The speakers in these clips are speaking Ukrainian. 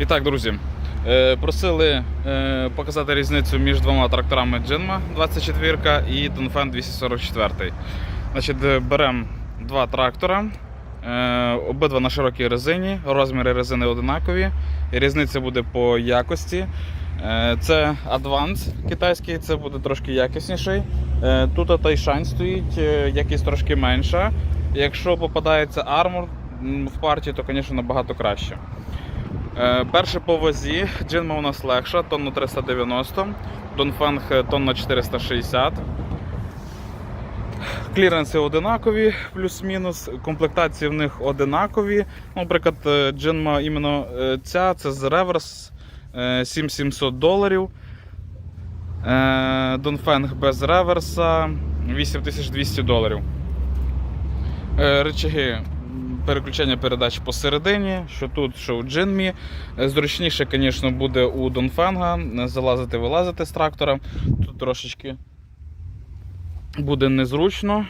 І так, друзі, е, просили е, показати різницю між двома тракторами Джинма 24 і Донфен 244. Значить, е, беремо два трактора, обидва на широкій резині, розміри резини одинакові. Різниця буде по якості. Це Advance китайський, це буде трошки якісніший. Тут Тайшань стоїть, якість трошки менша. Якщо попадається м, в партії, то, звісно, набагато краще. Е, Перше по вазі. Джинма у нас легша, тонну 390, Донфанг е, тонна 460. Кліренси одинакові, плюс-мінус. Комплектації в них одинакові. Ну, Наприклад, е, Джинма іменно ця, це з реверс е, 7700 доларів. Донфенг без реверса 8200 доларів. Речаги переключення передач посередині, що тут, що у Джинмі. Е, Зручніше, звісно, буде у Донфенга е, залазити, вилазити з трактора. Тут трошечки буде незручно.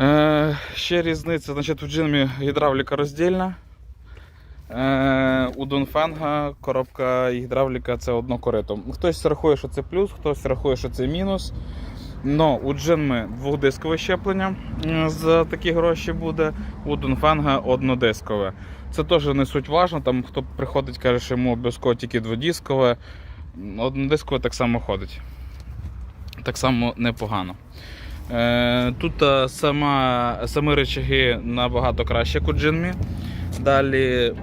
Е, ще різниця, значить, у Джинмі гідравліка роздільна. Е, у Донфенга коробка гідравліка це одно корито. Хтось рахує, що це плюс, хтось рахує, що це мінус. Но у Джинми двохдискове щеплення е, за такі гроші буде, у Донфенга однодискове. Це теж не суть важно. Там хто приходить, каже, що йому обов'язково тільки дводискове. Однодискове так само ходить. Так само непогано. Е, Тут е, сама, самі речаги набагато краще, як у Джинмі. Далі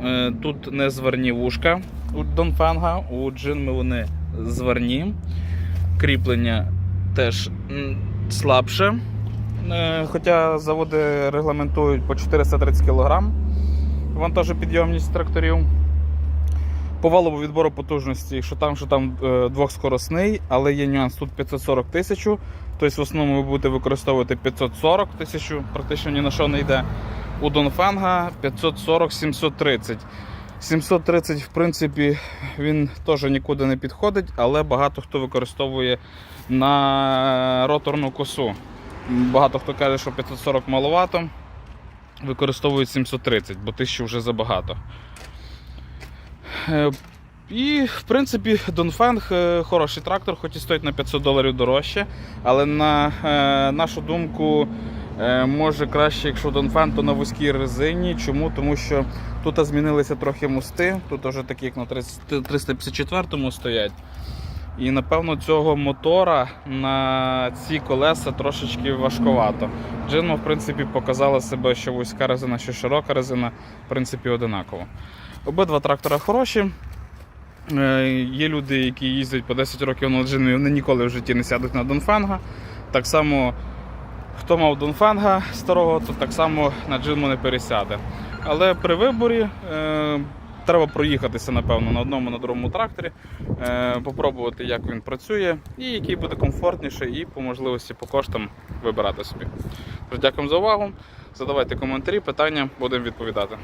тут не зварні вушка у Донфенга, у Джинми вони зварні. Кріплення теж слабше. Е, Хоча заводи регламентують по 430 кг вантажопідйомність тракторів. По валову відбору потужності, що там, що там е, двохскоросний, але є нюанс тут 540 тисяч. Тобто в основному ви будете використовувати 540 тисяч, практично ні на що не йде. У Донфенга 540-730. 730, в принципі, він теж нікуди не підходить, але багато хто використовує на роторну косу. Багато хто каже, що 540 маловато, використовують 730, бо 1000 вже забагато. Е, І, в принципі, Донфенг е, хороший трактор, хоч і стоїть на 500 доларів дорожче. Але на е, нашу думку, може краще, якщо Донфен, то на вузькій резині. Чому? Тому що тут змінилися трохи мости, тут вже такі, як на 354-му стоять. І напевно цього мотора на ці колеса трошечки важковато. Джинма, в принципі, показала себе, що вузька резина, що широка резина, в принципі, одинаково. Обидва трактора хороші. Е, Є люди, які їздять по 10 років на джинмі, вони ніколи в житті не сядуть на Донфенга. Так само, хто мав Донфенга старого, то так само на джинму не пересяде. Але при виборі е, треба проїхатися, напевно, на одному на другому тракторі, е, попробувати, як він працює, і який буде комфортніше, і по можливості по коштам вибирати собі. Дякую за увагу. Задавайте коментарі, питання, будемо відповідати.